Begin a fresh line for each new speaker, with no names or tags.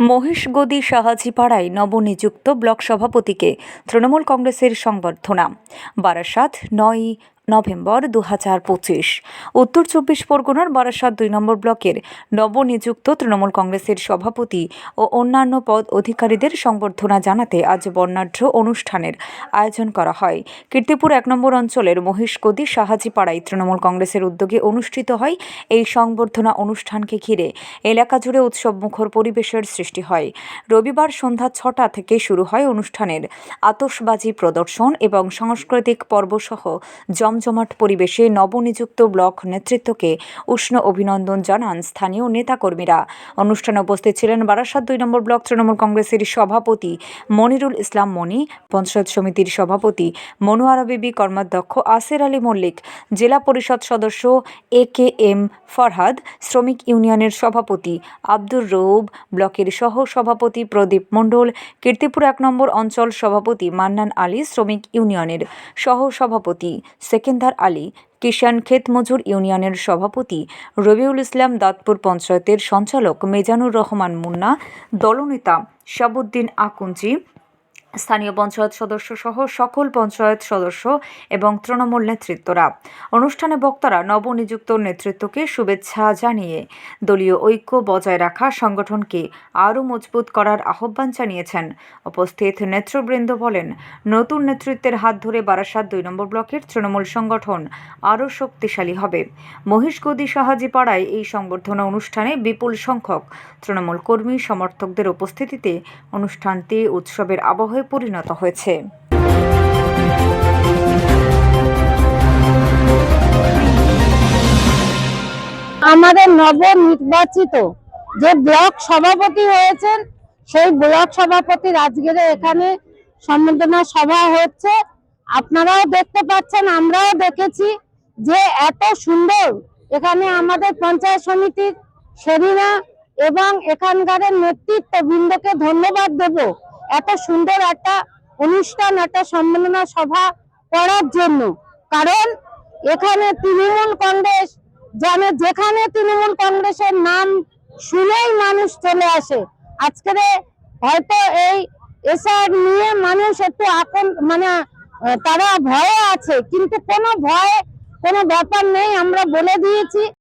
মহিষগদি সাহাজিপাড়ায় নবনিযুক্ত ব্লক সভাপতিকে তৃণমূল কংগ্রেসের সংবর্ধনা। বারাসাত নয় নভেম্বর দু হাজার পঁচিশ। উত্তর চব্বিশ পরগনার বারাসাত দুই নম্বর ব্লকের নবনিযুক্ত তৃণমূল কংগ্রেসের সভাপতি ও অন্যান্য পদ অধিকারীদের সংবর্ধনা জানাতে আজ বর্ণাঢ্য অনুষ্ঠানের আয়োজন করা হয়। কীর্তিপুর এক নম্বর অঞ্চলের মহিষগদি সাহাজিপাড়ায় তৃণমূল কংগ্রেসের উদ্যোগে অনুষ্ঠিত হয় এই সংবর্ধনা অনুষ্ঠানকে ঘিরে এলাকা জুড়ে উৎসবমুখর পরিবেশের সৃষ্টি হয়। রবিবার সন্ধ্যা ছটা থেকে শুরু হয় অনুষ্ঠানের আতশবাজি প্রদর্শন এবং সাংস্কৃতিক পর্বসহ জমজমাট পরিবেশে নবনিযুক্ত ব্লক নেতৃত্বকে উষ্ণ অভিনন্দন জানান স্থানীয় নেতাকর্মীরা। অনুষ্ঠানে উপস্থিত ছিলেন বারাসাত দুই নম্বর ব্লক তৃণমূল কংগ্রেসের সভাপতি মনিরুল ইসলাম মনি, পঞ্চায়েত সমিতির সভাপতি মনোয়ারা বিবি, কর্মাধ্যক্ষ আসের আলী মল্লিক, জেলা পরিষদ সদস্য এ কে এম ফরহাদ, শ্রমিক ইউনিয়নের সভাপতি আব্দুর রৌব ব্লকের সহ সভাপতি প্রদীপ মণ্ডল, কীর্তিপুর এক নম্বর অঞ্চল সভাপতি মান্নান আলী, শ্রমিক ইউনিয়নের সহ সভাপতি সেকেন্দার আলী কিষান ক্ষেত মজুর ইউনিয়নের সভাপতি রবিউল ইসলাম দাঁতপুর পঞ্চায়েতের সঞ্চালক মেজানুর রহমান মুন্না, দলনেতা শাবুদ্দিন আকুঞ্জি স্থানীয় পঞ্চায়েত সদস্য সহ সকল পঞ্চায়েত সদস্য এবং তৃণমূল নেতৃত্বরা। অনুষ্ঠানে বক্তারা নবনিযুক্ত নেতৃত্বকে শুভেচ্ছা জানিয়ে দলীয় ঐক্য বজায় রাখা সংগঠনকে আরও মজবুত করার আহ্বান জানিয়েছেন। উপস্থিত নেতৃবৃন্দ বলেন, নতুন নেতৃত্বের হাত ধরে বারাসাত দুই নম্বর ব্লকের তৃণমূল সংগঠন আরও শক্তিশালী হবে। মহিষগদি সাহাজিপাড়ায় এই সংবর্ধনা অনুষ্ঠানে বিপুল সংখ্যক তৃণমূল কর্মী সমর্থকদের উপস্থিতিতে অনুষ্ঠানটি উৎসবের আবহে পরিণত হয়েছে।
আমাদের নবনির্বাচিত যে ব্লক সভাপতি হয়েছেন, সেই ব্লক সভাপতির আজকের এখানে সম্বর্ধনা সভা হচ্ছে। আপনারাও দেখতে পাচ্ছেন, আমরাও দেখেছি যে এত সুন্দর এখানে আমাদের পঞ্চায়েত সমিতির সেরিনা এবং এখানকার নেতৃত্ব বৃন্দকে ধন্যবাদ দেব। এত সুন্দর একটা অনুষ্ঠান, একটা সম্মেলনা সভা করার জন্য। কারণ এখানে তৃণমূল কংগ্রেস জানে যেখানে তৃণমূল কংগ্রেসের নাম শুনেই মানুষ চলে আসে। আজকের হয়তো এই এসআর নিয়ে মানুষ একটু আপন মানে তারা ভয়ে আছে, কিন্তু কোনো ভয় কোনো ব্যাপার নেই, আমরা বলে দিয়েছি।